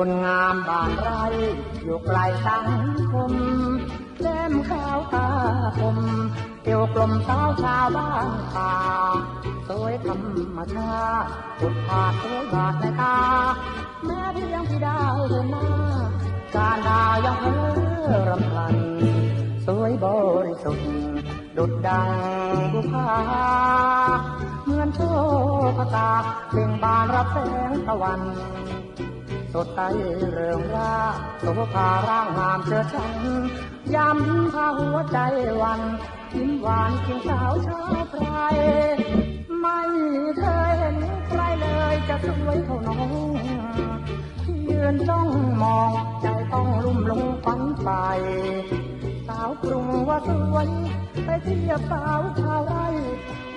คนงามบ้านไรอยู่ไกลสังคมแก้มขาวตาคมเตียวกลมสาวชาวบ้านป่าสวยธรรมชาติสุดผาดสวยบาดในตาแม้เพียงที่ดาวเดินหน้าการดาวยังเพ้อรำพัน สวยบริสุทธิ์ดุดดังบุพาเหมือนโชคตาเบ่งบานรับแสงตะวัน ดใสเริงร่าโสภาร่างงามเจอฉันยามยิ้มพาหัวใจวันยิ้มหวานเพียงสาวชาวไพรไม่เคยเห็นใครเลยจะสวยเท่าน้องที่ยืนจ้องมองใจต้องลุ่มหลงฝันไป สาวกรุงว่าสวยไปเทียบสาวชาวไร่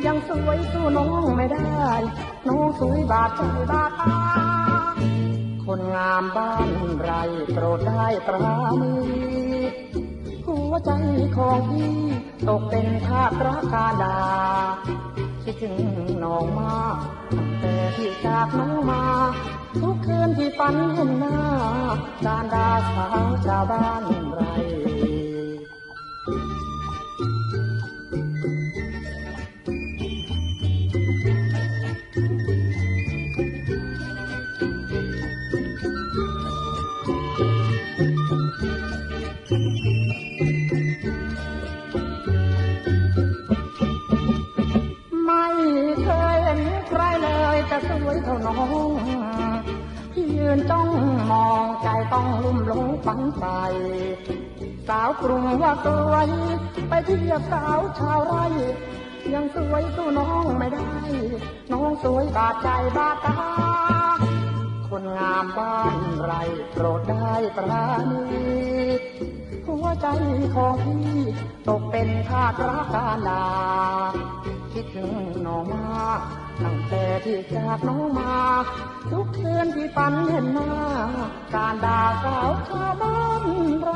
ยังสวยสู้น้องไม่ได้ น้องสวยบาดใจบาดตา คนงามบ้านไรโปรดได้ตรานีหัวใจของพี่ตกเป็นทาสรักกาดาคิดถึงน้องมากตั้งแต่ที่จากน้องมา ทุกคืนที่ฝันเห็นหน้าการดาสาวชาวบ้าน เท่าน้องที่ยืนจ้องมองใจต้องลุ่มหลงฝันไปสาวกรุงว่าสวยไปเทียบสาวชาวไร่ยังสวยสู้น้องไม่ได้ น้องสวยบาดใจบาดตา คนงามบ้านไรโปรดได้ตรานีหัวใจของพี่ตกเป็นทาสรักกาลาคิดถึงน้องมาก ตั้งแต่ที่จากน้องมา ทุกคืนที่ฝันเห็นหน้า การด่าสาวชาวบ้านไร